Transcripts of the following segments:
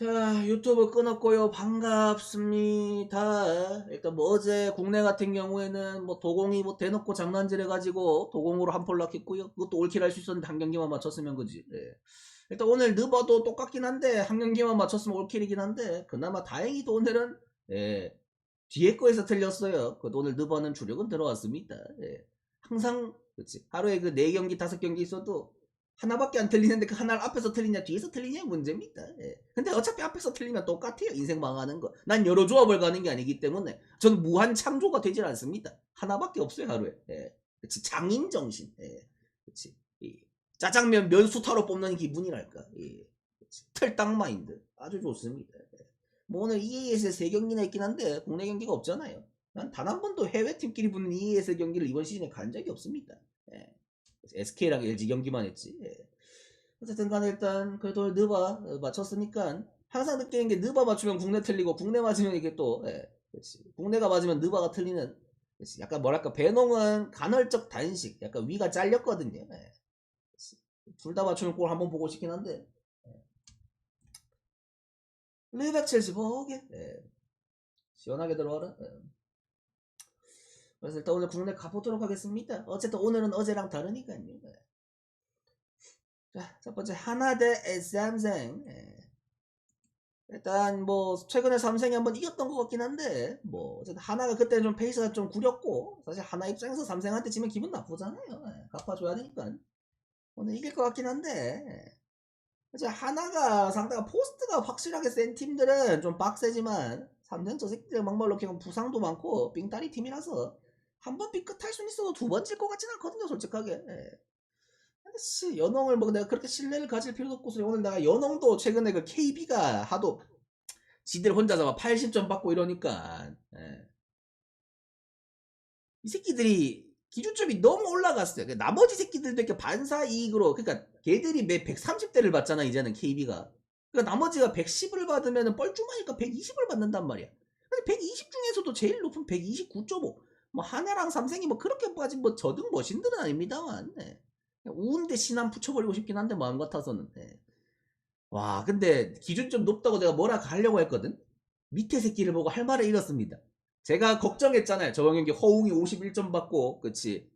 자, 유튜브 끊었고요. 반갑습니다. 일단 뭐 어제 국내 같은 경우에는 뭐 도공이 뭐 대놓고 장난질 해가지고 도공으로 한 폴락 했고요. 그것도 올킬 할 수 있었는데 한 경기만 맞췄으면 그지. 예. 일단 오늘 느버도 똑같긴 한데 한 경기만 맞췄으면 올킬이긴 한데 그나마 다행히도 오늘은 예, 뒤에 거에서 틀렸어요. 그래도 오늘 느버는 주력은 들어왔습니다. 예. 항상 그치 하루에 그네 경기 다섯 경기 있어도 하나밖에 안 틀리는데 그 하나를 앞에서 틀리냐 뒤에서 틀리냐 문제입니다. 예. 근데 어차피 앞에서 틀리면 똑같아요. 인생 망하는 거. 난 여러 조합을 가는 게 아니기 때문에 저는 무한 창조가 되질 않습니다. 하나밖에 없어요 하루에. 예. 그치 장인 정신. 예. 그치. 이 짜장면 면수타로 뽑는 기분이랄까. 예. 그치. 틀딱 마인드. 아주 좋습니다. 예. 뭐 오늘 EAS에 세 경기나 있긴 한데 국내 경기가 없잖아요. 난 단 한 번도 해외 팀끼리 붙는 EAS 경기를 이번 시즌에 간 적이 없습니다. 예. SK랑 LG 경기만 했지. 예. 어쨌든 간에 일단 그래도 느바 어, 맞췄으니까 항상 느끼는 게 느바 맞추면 국내 틀리고 국내 맞으면 이게 또 예. 국내가 맞으면 느바가 틀리는 그렇지. 약간 뭐랄까 배농은 간헐적 단식 약간 위가 잘렸거든요. 예. 둘다 맞추면 골 한번 보고 싶긴 한데 예. 리백 75개 예. 시원하게 들어와라. 예. 그래서 일단 오늘 국내 가보도록 하겠습니다. 어쨌든 오늘은 어제랑 다르니까요. 네. 자, 첫 번째 하나 대 삼성. 예. 일단 뭐 최근에 삼성이 한번 이겼던 것 같긴 한데 뭐 어쨌든 하나가 그때 좀 페이스가 좀 구렸고 사실 하나 입장에서 삼성한테 지면 기분 나쁘잖아요. 예, 갚아줘야 되니까 오늘 이길 것 같긴 한데 이제 하나가 상대가 포스트가 확실하게 센 팀들은 좀 빡세지만 삼성 저 새끼들 막말로 그냥 부상도 많고 삥따리 팀이라서 한 번 삐끗할 수는 있어도 두번질것 같진 않거든요, 솔직하게. 예. 근데 씨, 연홍을 뭐 내가 그렇게 신뢰를 가질 필요도 없고, 오늘 내가 연홍도 최근에 그 KB가 하도 지들 혼자서 막 80점 받고 이러니까, 예. 이 새끼들이 기준점이 너무 올라갔어요. 그러니까 나머지 새끼들도 이렇게 반사 이익으로, 그러니까 걔들이 매 130대를 받잖아, 이제는 KB가. 그러니까 나머지가 110을 받으면 뻘쭘하니까 120을 받는단 말이야. 근데 120 중에서도 제일 높은 129.5. 뭐 하나랑 삼성이 뭐 그렇게 빠진 뭐 저등 머신들은 아닙니다만 네. 우운데 신함 붙여버리고 싶긴 한데 마음 같아서는 네. 와 근데 기준 좀 높다고 내가 뭐라 하려고 했거든? 밑에 새끼를 보고 할 말을 잃었습니다. 제가 걱정했잖아요. 저번 경기 허웅이 51점 받고 그치?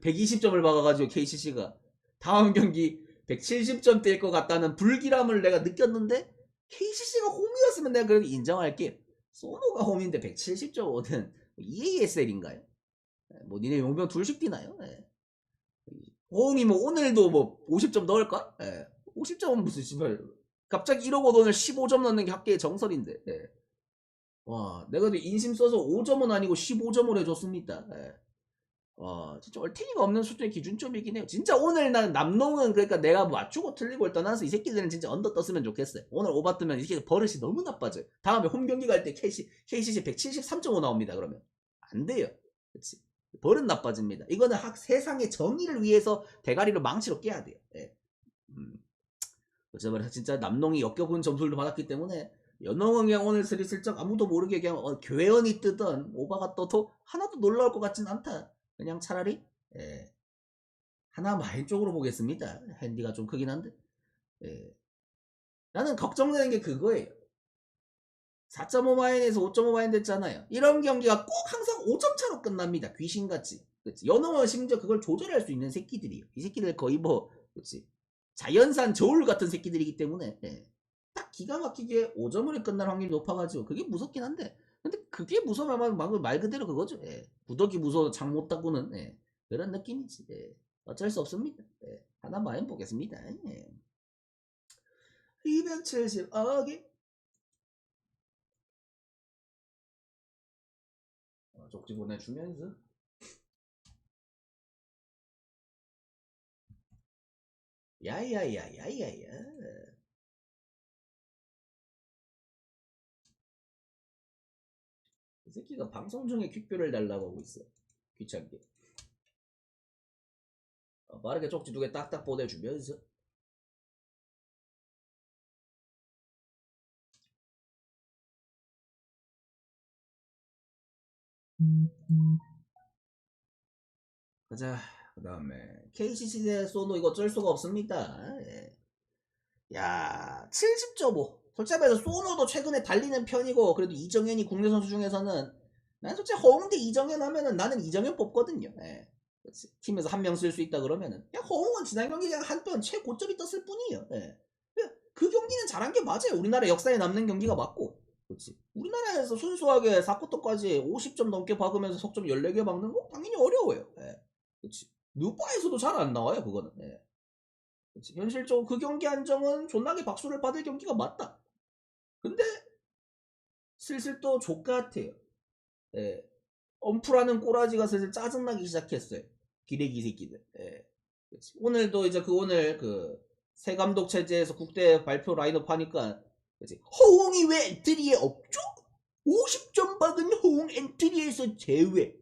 120점을 박아가지고 KCC가 다음 경기 170점 뛸것 같다는 불길함을 내가 느꼈는데 KCC가 홈이었으면 내가 그래도 인정할게. 소노가 홈인데 170.5는 EASL인가요? 뭐 니네 용병 둘씩 뛰나요? 예. 호응이 뭐 오늘도 뭐 50점 넣을까? 예. 50점은 무슨 씨발 갑자기 이러고 오늘 15점 넣는 게 학계의 정설인데 예. 와 내가 인심 써서 5점은 아니고 15점을 해줬습니다 예. 와 진짜 얼탱이가 없는 수준의 기준점이긴 해요 진짜 오늘 난 남농은 그러니까 내가 맞추고 틀리고 떠나서 이 새끼들은 진짜 언더 떴으면 좋겠어요 오늘 오바 뜨면 이 새끼들 버릇이 너무 나빠져요 다음에 홈 경기 갈 때 KC, KCC 173.5 나옵니다 그러면 안 돼요. 그치? 버릇 나빠집니다. 이거는 학, 세상의 정의를 위해서 대가리를 망치로 깨야 돼요. 예. 음. 어쩌면 진짜 남농이 역겨운 점수를 받았기 때문에 연농은 그냥 오늘 슬슬쩍 아무도 모르게 그냥 어, 교회원이 뜨던 오바가 떠도 하나도 놀라울 것 같진 않다. 그냥 차라리 예. 하나 마인 쪽으로 보겠습니다. 핸디가 좀 크긴 한데 예. 나는 걱정되는 게 그거예요. 4.5 마인에서 5.5 마인 됐잖아요. 이런 경기가 꼭 항상 5점 차로 끝납니다. 귀신같이. 그치? 연어와 심지어 그걸 조절할 수 있는 새끼들이에요. 이 새끼들 거의 뭐, 그치? 자연산 저울 같은 새끼들이기 때문에, 예. 딱 기가 막히게 5점으로 끝날 확률이 높아가지고, 그게 무섭긴 한데, 근데 그게 무서우면 말 그대로 그거죠. 예. 구덕이 무서워 장 못 닦고는, 예. 그런 느낌이지. 예. 어쩔 수 없습니다. 예. 하나 마인 보겠습니다. 예. 270억이 쪽지 보내주면서 야야야야야야 이 새끼가 방송 중에 퀵뷰를 달라고 하고 있어 귀찮게 어, 빠르게 쪽지 두 개 딱딱 보내주면서 가자. 그 다음에 KCC 대 소노 이거 어쩔 수가 없습니다. 예. 야 70.5. 솔직히 말해서 소노도 최근에 달리는 편이고 그래도 이정현이 국내 선수 중에서는 난 솔직히 허웅 대 이정현 하면은 나는 이정현 뽑거든요. 예. 팀에서 한 명 쓸 수 있다 그러면은 그냥 허웅은 지난 경기 그냥 한편 최고점이 떴을 뿐이에요. 예. 그냥 그 경기는 잘한 게 맞아요. 우리나라 역사에 남는 경기가 맞고. 그렇지. 우리나라에서 순수하게 4쿼터까지 50점 넘게 박으면서 석점 14개 박는 거 당연히 어려워요. 예. 그렇지. 누바에서도 잘 안 나와요, 그거는. 예. 그치. 현실적으로 그 경기 한정은 존나게 박수를 받을 경기가 맞다. 근데 슬슬 또 족같아요. 예. 엄프라는 꼬라지가 슬슬 짜증나기 시작했어요. 기레기 새끼들. 예. 오늘도 이제 그 오늘 그 새 감독 체제에서 국대 발표 라인업 하니까 그치. 허웅이 왜 엔트리에 없죠? 50점 박은 허웅 엔트리에서 제외.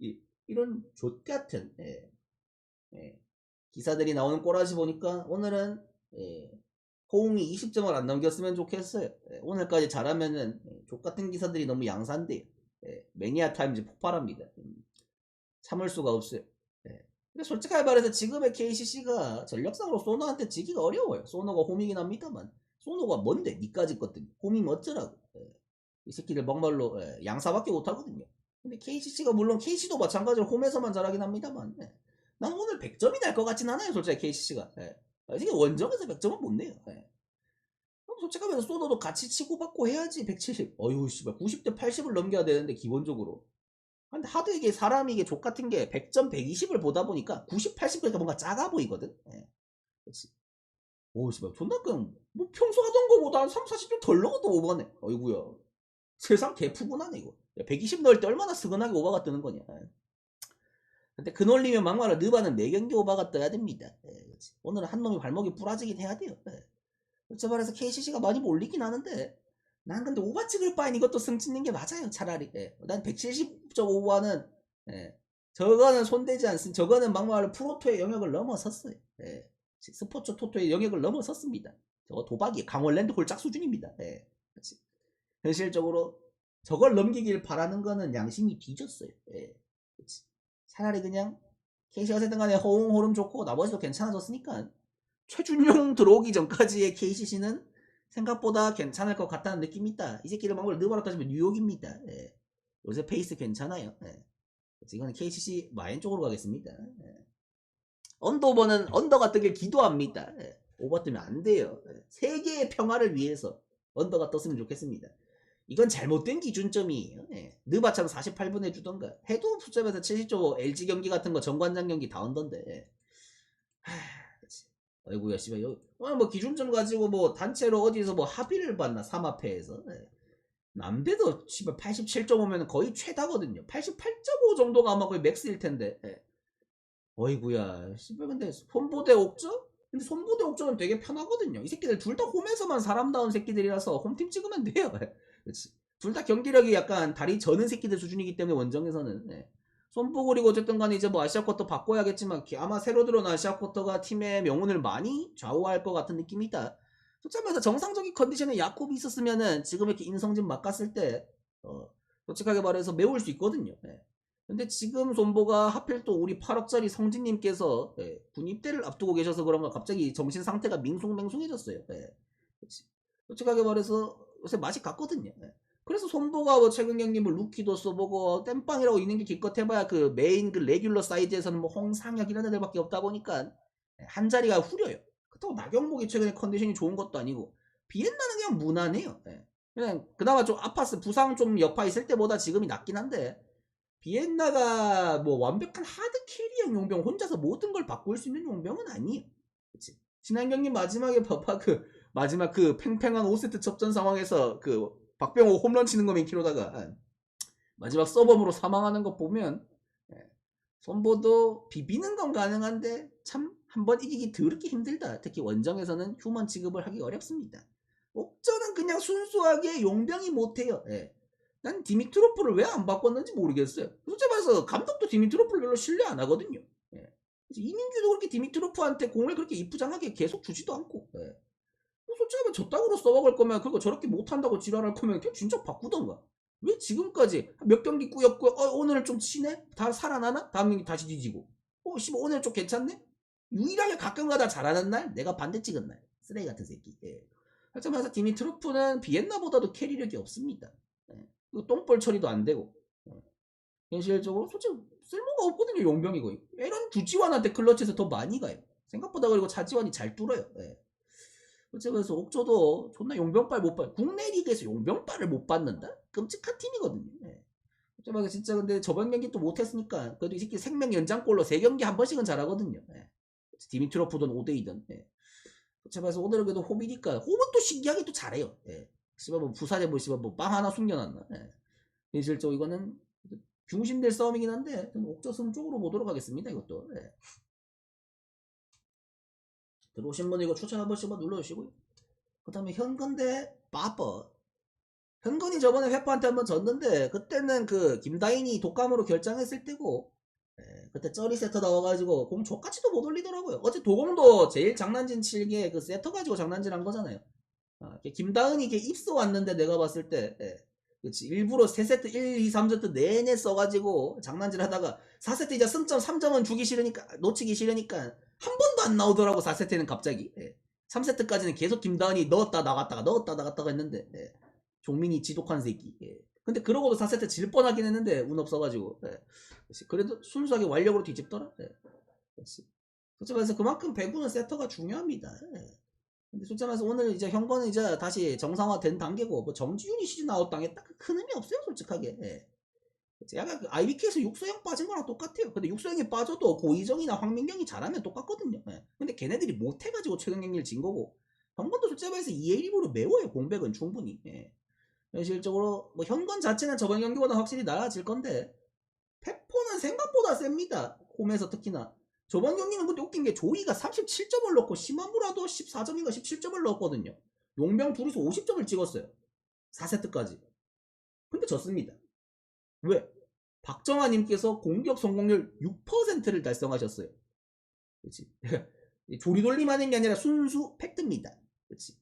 이, 이런 족같은 예. 예. 기사들이 나오는 꼬라지 보니까 오늘은 예, 호웅이 20점을 안 넘겼으면 좋겠어요. 예, 오늘까지 잘하면은 예, 족같은 기사들이 너무 양산돼요. 예, 매니아 타임즈 폭발합니다. 음, 참을 수가 없어요. 예. 근데 솔직하게 말해서 지금의 KCC가 전력상으로 소노한테 지기가 어려워요. 소노가 홈이긴 합니다만 소노가 뭔데 니까지 것들 홈이면 어쩌라고. 예. 이 새끼들 막말로 예, 양사밖에 못하거든요. 근데 KCC가 물론 KC도 마찬가지로 홈에서만 잘하긴 합니다만 예. 난 오늘 100점이 날 것 같진 않아요, 솔직히 KCC가. 예. 솔직히 원정에서 100점은 못 내요. 예. 그럼 솔직히 하면 소노도 같이 치고받고 해야지 170. 어휴, 씨발 90대 80을 넘겨야 되는데 기본적으로. 근데 하도 이게 사람이 이게 족 같은 게 100점 120을 보다 보니까 90, 80보니까 뭔가 작아 보이거든. 예. 그렇지. 오, 씨발 존나 그냥 뭐 평소 하던 거보다 한 3, 40점 덜 넣어도 오버네. 어이구야. 세상 개푸근하네 이거. 120 넣을 때 얼마나 스근하게 오버가 뜨는 거냐. 예. 근데 그 논리면 막말로 느바는 4경기 오버가 떠야 됩니다. 예, 그렇지. 오늘은 한 놈이 발목이 부러지긴 해야 돼요. 예. 그렇지 말해서 KCC가 많이 몰리긴 하는데 난 근데 오버 찍을 바엔 이것도 승 찍는 게 맞아요. 차라리. 예. 난 170.5와는 예. 저거는 손대지 않습니다. 저거는 막말로 프로토의 영역을 넘어섰어요. 예. 스포츠 토토의 영역을 넘어섰습니다. 저거 도박이 강원랜드 홀짝 수준입니다. 예. 그렇지. 현실적으로 저걸 넘기길 바라는 거는 양심이 뒤졌어요. 예. 그렇지. 차라리 그냥 KC가 어쨌든 간에 호응 호름 좋고 나머지도 괜찮아졌으니까 최준용 들어오기 전까지의 KCC는 생각보다 괜찮을 것 같다는 느낌이 있다. 이 새끼를 막을 느바로 따지면 뉴욕입니다. 예. 요새 페이스 괜찮아요. 예. 이거는 KCC 마인 쪽으로 가겠습니다. 예. 언더오버는 언더가 뜨길 기도합니다. 예. 오버 뜨면 안 돼요. 예. 세계의 평화를 위해서 언더가 떴으면 좋겠습니다. 이건 잘못된 기준점이에요. 예. 느바참 48분 해주던가. 해도 숫점에서 70조 LG 경기 같은 거 정관장 경기 다 언던데. 예. 하. 아이고야, 씨발. 여, 어, 뭐 기준점 가지고 뭐 단체로 어디서 뭐 합의를 봤나, 3합회에서. 예. 남대도 씨발 87.5면 거의 최다거든요. 88.5 정도가 아마 거의 맥스일 텐데. 예. 어이구야, 씨발. 근데 손보대 옥저? 근데 손보대 옥저는 되게 편하거든요. 이 새끼들 둘 다 홈에서만 사람다운 새끼들이라서 홈팀 찍으면 돼요. 둘 다 경기력이 약간 다리 저는 새끼들 수준이기 때문에 원정에서는 네. 손보 그리고 어쨌든 간에 이제 뭐 아시아 쿼터 바꿔야겠지만 기- 아마 새로 들어온 아시아 쿼터가 팀의 명운을 많이 좌우할 것 같은 느낌이 있다. 솔직히 말해서 정상적인 컨디션에 야콥이 있었으면은 지금 이렇게 인성진 막 갔을 때 어, 솔직하게 말해서 메울 수 있거든요. 네. 근데 지금 손보가 하필 또 우리 8억짜리 성진님께서 예, 군 입대를 앞두고 계셔서 그런가 갑자기 정신 상태가 밍숭맹숭해졌어요. 예. 그치. 솔직하게 말해서 요새 맛이 갔거든요. 예. 그래서 손보가 뭐 최근 경기 뭐 루키도 써보고 땜빵이라고 있는 게 기껏 해봐야 그 메인 그 레귤러 사이즈에서는 뭐 홍상혁 이런 애들밖에 없다 보니까 예, 한 자리가 후려요. 그렇다고 나경목이 최근에 컨디션이 좋은 것도 아니고 비엔나는 그냥 무난해요. 예. 그냥 그나마 좀 아파스 부상 좀 여파 있을 때보다 지금이 낫긴 한데 비엔나가 뭐 완벽한 하드 캐리형 용병 혼자서 모든 걸 바꿀 수 있는 용병은 아니에요. 그치? 지난 경기 마지막에 봐봐 그 마지막 그 팽팽한 5세트 접전 상황에서 그 박병호 홈런 치는 거 맨 키로다가 마지막 서범으로 사망하는 거 보면 예, 손보도 비비는 건 가능한데 참 한번 이기기 더럽게 힘들다. 특히 원정에서는 휴먼 취급을 하기 어렵습니다. 옥저는 그냥 순수하게 용병이 못해요. 예. 난 디미트로프를 왜 안 바꿨는지 모르겠어요. 솔직히 말해서 감독도 디미트로프를 별로 신뢰 안 하거든요. 예. 이민규도 그렇게 디미트로프한테 공을 그렇게 이쁘장하게 계속 주지도 않고. 예. 뭐 솔직히 말하면 저 땅으로 써먹을 거면 그거 저렇게 못한다고 지랄할 거면 그냥 진짜 바꾸던가. 왜 지금까지 몇 경기 꾸였고 어, 오늘 좀 치네? 다 살아나나? 다음 경기 다시 뒤지고. 어, 씨발 오늘 좀 괜찮네? 유일하게 가끔가다 잘하는 날 내가 반대 찍은 날. 쓰레기 같은 새끼. 예. 하자마자 디미트로프는 비엔나보다도 캐리력이 없습니다. 예. 똥볼 처리도 안 되고 예. 현실적으로 솔직히 쓸모가 없거든요 용병이고 이런 주지환한테 클러치에서 더 많이 가요. 생각보다 그리고 차지환이 잘 뚫어요. 예. 그래서 옥조도 존나 용병빨 못 봐. 국내 리그에서 용병빨을 못 받는다? 끔찍한 팀이거든요. 예. 어쩌면 진짜 근데 저번 경기 또 못했으니까 그래도 이 새끼 생명 연장골로 세 경기 한 번씩은 잘하거든요. 예. 디미트로프든 5대2든. 예. 어쩌면서 오늘은 그래도 홈이니까 홈은 또 신기하게 또 잘해요. 예. 씨발 뭐 부산에 뭐 씨발 뭐 빵 하나 숨겨놨나. 예. 현실적으로 이거는 중심될 싸움이긴 한데 옥저승 쪽으로 보도록 하겠습니다. 이것도. 예. 들어오신 분 이거 추천 한 번씩만 눌러주시고요. 그 다음에 현건대 빠빠. 현건이 저번에 회파한테 한번 졌는데 그때는 그 김다인이 독감으로 결장했을 때고 예, 그때 쩌리 세터 나와가지고 공 족같이도 못 올리더라고요. 어제 도공도 제일 장난진 칠게 그 세터 가지고 장난질한 거잖아요. 아, 김다은이 이렇게 입소 왔는데 내가 봤을 때 예, 그치 일부러 3세트 1, 2, 3세트 내내 써가지고 장난질 하다가 4세트 이제 승점 3점은 주기 싫으니까 놓치기 싫으니까 한 번도 안 나오더라고 4세트는 갑자기 예. 3세트까지는 계속 김다은이 넣었다 나갔다가 넣었다 나갔다가 했는데 예. 종민이 지독한 새끼 예. 근데 그러고도 4세트 질 뻔하긴 했는데 운 없어가지고 예. 그래도 순수하게 완력으로 뒤집더라 예. 솔직히 말해서 그만큼 배구는 세터가 중요합니다 예. 근데 솔직히 말해서 오늘 이제 현건은 이제 다시 정상화된 단계고 뭐 정지윤이 시즌 아웃 당했다 그큰 의미 없어요 솔직하게 예. 약간 그 IBK에서 육소영 빠진 거랑 똑같아요 근데 육소영이 빠져도 고이정이나 황민경이 잘하면 똑같거든요 예. 근데 걔네들이 못해가지고 최근 경기를 진 거고 현건도 솔직히 말해서 2회 1부로 매워요 공백은 충분히 예. 현실적으로 뭐 현건 자체는 저번 경기보다 확실히 나아질 건데 페포는 생각보다 셉니다. 홈에서 특히나. 저번 경기는 근데 웃긴 게 조이가 37점을 넣고 시마무라도 14점인가 17점을 넣었거든요. 용병 둘이서 50점을 찍었어요. 4세트까지. 근데 졌습니다. 왜? 박정아님께서 공격 성공률 6%를 달성하셨어요. 그렇지. 조리돌림 하는 게 아니라 순수 팩트입니다. 그렇지.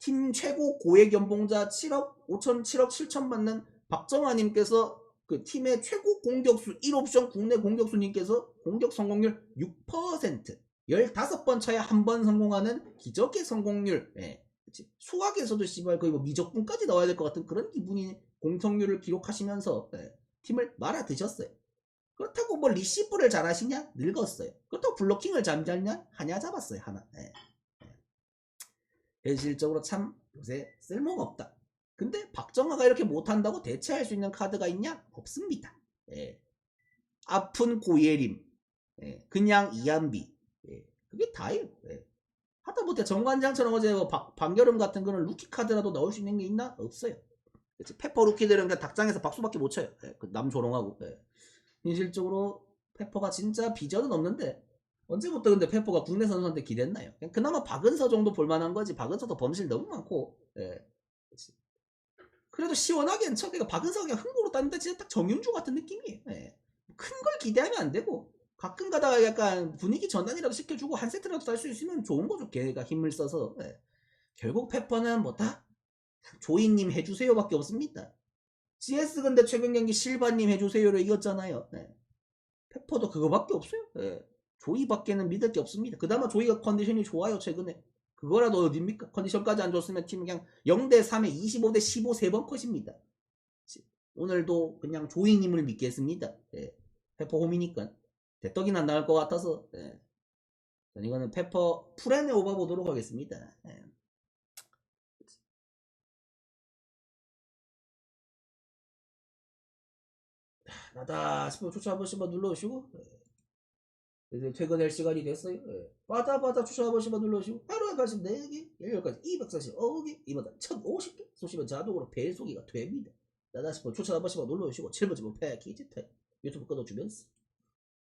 팀 최고 고액 연봉자 7억 5천 7억 7천 받는 박정아님께서 그 팀의 최고 공격수 1옵션 국내 공격수님께서 공격 성공률 6% 15번 차에 한 번 성공하는 기적의 성공률 예. 그치. 수학에서도 씨발 거의 뭐 미적분까지 나와야 될 것 같은 그런 기분이 공성률을 기록하시면서 예. 팀을 말아 드셨어요. 그렇다고 뭐 리시브를 잘하시냐? 늙었어요. 그렇다고 블로킹을 잠잘냐? 하냐 잡았어요 하나. 예. 현실적으로 참 요새 쓸모가 없다. 근데 박정아가 이렇게 못한다고 대체할 수 있는 카드가 있냐? 없습니다. 예. 아픈 고예림, 예. 그냥 이한비, 예. 그게 다예요. 예. 하다못해 정관장처럼 어제 뭐 박, 방여름 같은 거는 루키 카드라도 나올 수 있는 게 있나? 없어요. 그치? 페퍼 루키들은 그냥 닭장에서 박수밖에 못 쳐요. 예. 그 남 조롱하고. 예. 현실적으로 페퍼가 진짜 비전은 없는데 언제부터 근데 페퍼가 국내 선수한테 기댔나요? 그나마 박은서 정도 볼만한 거지. 박은서도 범실 너무 많고. 예. 그치. 그래도 시원하게 척이가 박은서가 그냥 흥고로 땄는데 진짜 딱 정윤주 같은 느낌이에요. 예. 큰걸 기대하면 안 되고 가끔 가다가 약간 분위기 전환이라도 시켜주고 한 세트라도 살수 있으면 좋은 거죠. 걔가 힘을 써서. 예. 결국 페퍼는 뭐다? 조이님 해주세요밖에 없습니다. CS 근데 최근 경기 실바님 해주세요를 이겼잖아요. 예. 페퍼도 그거밖에 없어요. 예. 조이밖에는 믿을 게 없습니다. 그나마 조이가 컨디션이 좋아요 최근에. 그거라도 어딥니까? 컨디션까지 안 좋으면 팀 그냥 0대 3에 25대 15 세 번 컷입니다. 오늘도 그냥 조이님을 믿겠습니다. 예. 페퍼 홈이니까 대떡이나 나올 것 같아서 예. 전 이거는 페퍼 풀앤에 오버 보도록 하겠습니다. 예. 나다 싶으면 추천 한 번씩만 눌러주시고 예. 이제 퇴근할 시간이 됐어요. 예. 빠다 빠다 추천 한 번씩만 눌러주시고 하루에 84개, 10개까지 249개, 이마다 1050개 쏘시면 자동으로 배송이가 됩니다. 나다 싶으면 추천 한 번씩만 눌러주시고 7번째 패키지 탭 유튜브 끊어주면서